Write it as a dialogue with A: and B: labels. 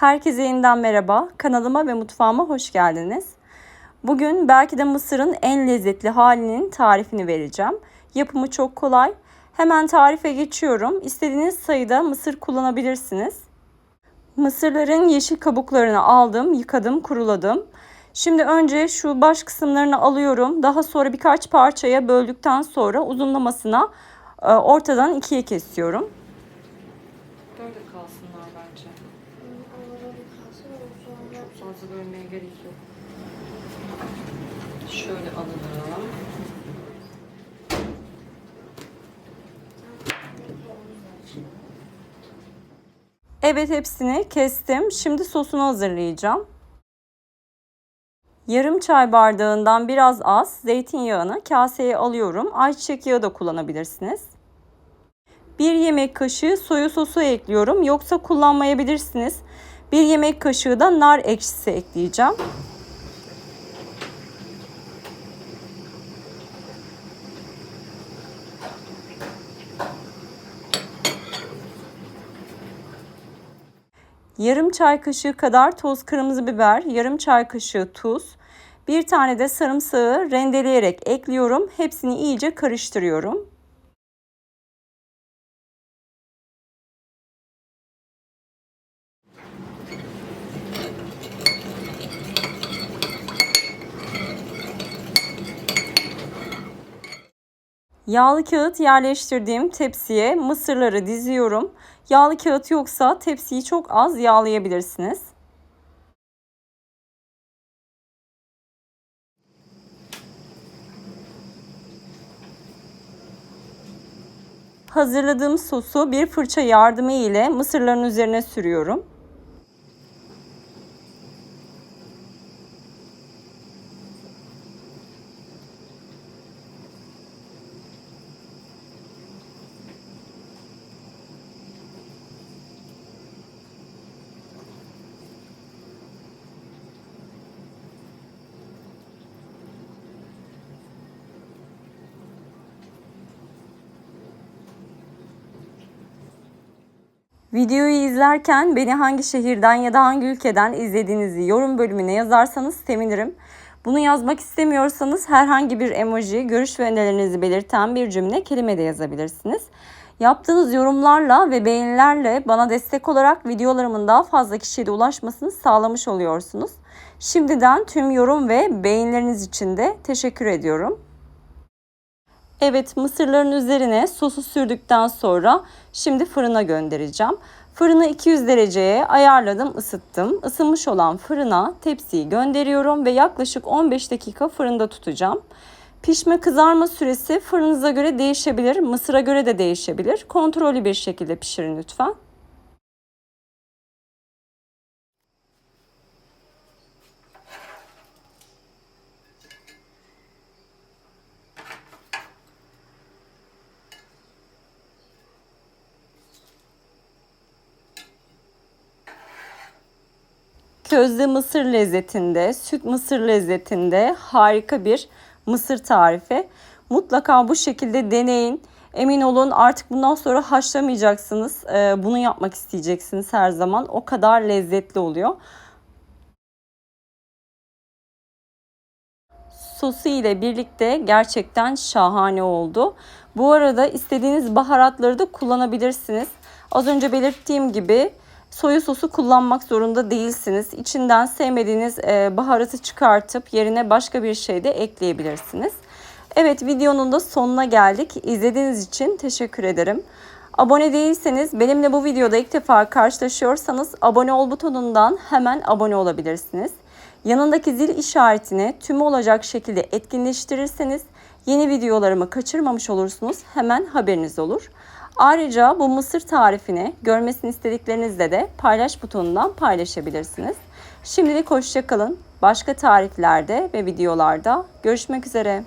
A: Herkese yeniden merhaba. Kanalıma ve mutfağıma hoş geldiniz. Bugün belki de mısırın en lezzetli halinin tarifini vereceğim. Yapımı çok kolay. Hemen tarife geçiyorum. İstediğiniz sayıda mısır kullanabilirsiniz. Mısırların yeşil kabuklarını aldım, yıkadım, kuruladım. Şimdi önce şu baş kısımlarını alıyorum. Daha sonra birkaç parçaya böldükten sonra uzunlamasına e, ortadan ikiye kesiyorum.
B: Böyle kalsınlar bence. Çok fazla bölmeye gerek yok. Şöyle alalım.
A: Evet hepsini kestim. Şimdi sosunu hazırlayacağım. Yarım çay bardağından biraz az zeytinyağını kaseye alıyorum. Ayçiçek yağı da kullanabilirsiniz. Bir yemek kaşığı soya sosu ekliyorum. Yoksa kullanmayabilirsiniz. Bir yemek kaşığı da nar ekşisi ekleyeceğim. Yarım çay kaşığı kadar toz kırmızı biber, yarım çay kaşığı tuz, bir tane de sarımsağı rendeleyerek ekliyorum. Hepsini iyice karıştırıyorum. Yağlı kağıt yerleştirdiğim tepsiye mısırları diziyorum. Yağlı kağıt yoksa tepsiyi çok az yağlayabilirsiniz. Hazırladığım sosu bir fırça yardımı ile mısırların üzerine sürüyorum. Videoyu izlerken beni hangi şehirden ya da hangi ülkeden izlediğinizi yorum bölümüne yazarsanız sevinirim. Bunu yazmak istemiyorsanız herhangi bir emoji, görüş ve önerilerinizi belirten bir cümle, kelime de yazabilirsiniz. Yaptığınız yorumlarla ve beğenilerle bana destek olarak videolarımın daha fazla kişiye de ulaşmasını sağlamış oluyorsunuz. Şimdiden tüm yorum ve beğenileriniz için de teşekkür ediyorum. Evet mısırların üzerine sosu sürdükten sonra şimdi fırına göndereceğim. Fırını 200 dereceye ayarladım, ısıttım. Isınmış olan fırına tepsiyi gönderiyorum ve yaklaşık 15 dakika fırında tutacağım. Pişme kızarma süresi fırınıza göre değişebilir, mısıra göre de değişebilir. Kontrollü bir şekilde pişirin lütfen. Közde mısır lezzetinde, süt mısır lezzetinde harika bir mısır tarifi. Mutlaka bu şekilde deneyin. Emin olun artık bundan sonra haşlamayacaksınız. Ee, bunu yapmak isteyeceksiniz her zaman. O kadar lezzetli oluyor. Sosu ile birlikte gerçekten şahane oldu. Bu arada istediğiniz baharatları da kullanabilirsiniz. Az önce belirttiğim gibi soya sosu kullanmak zorunda değilsiniz. İçinden sevmediğiniz e, baharatı çıkartıp yerine başka bir şey de ekleyebilirsiniz. Evet videonun da sonuna geldik. İzlediğiniz için teşekkür ederim. Abone değilseniz benimle bu videoda ilk defa karşılaşıyorsanız abone ol butonundan hemen abone olabilirsiniz. Yanındaki zil işaretini tümü olacak şekilde etkinleştirirseniz yeni videolarımı kaçırmamış olursunuz. Hemen haberiniz olur. Ayrıca bu mısır tarifini görmesini istediklerinizle de paylaş butonundan paylaşabilirsiniz. Şimdilik hoşçakalın. Başka tariflerde ve videolarda görüşmek üzere.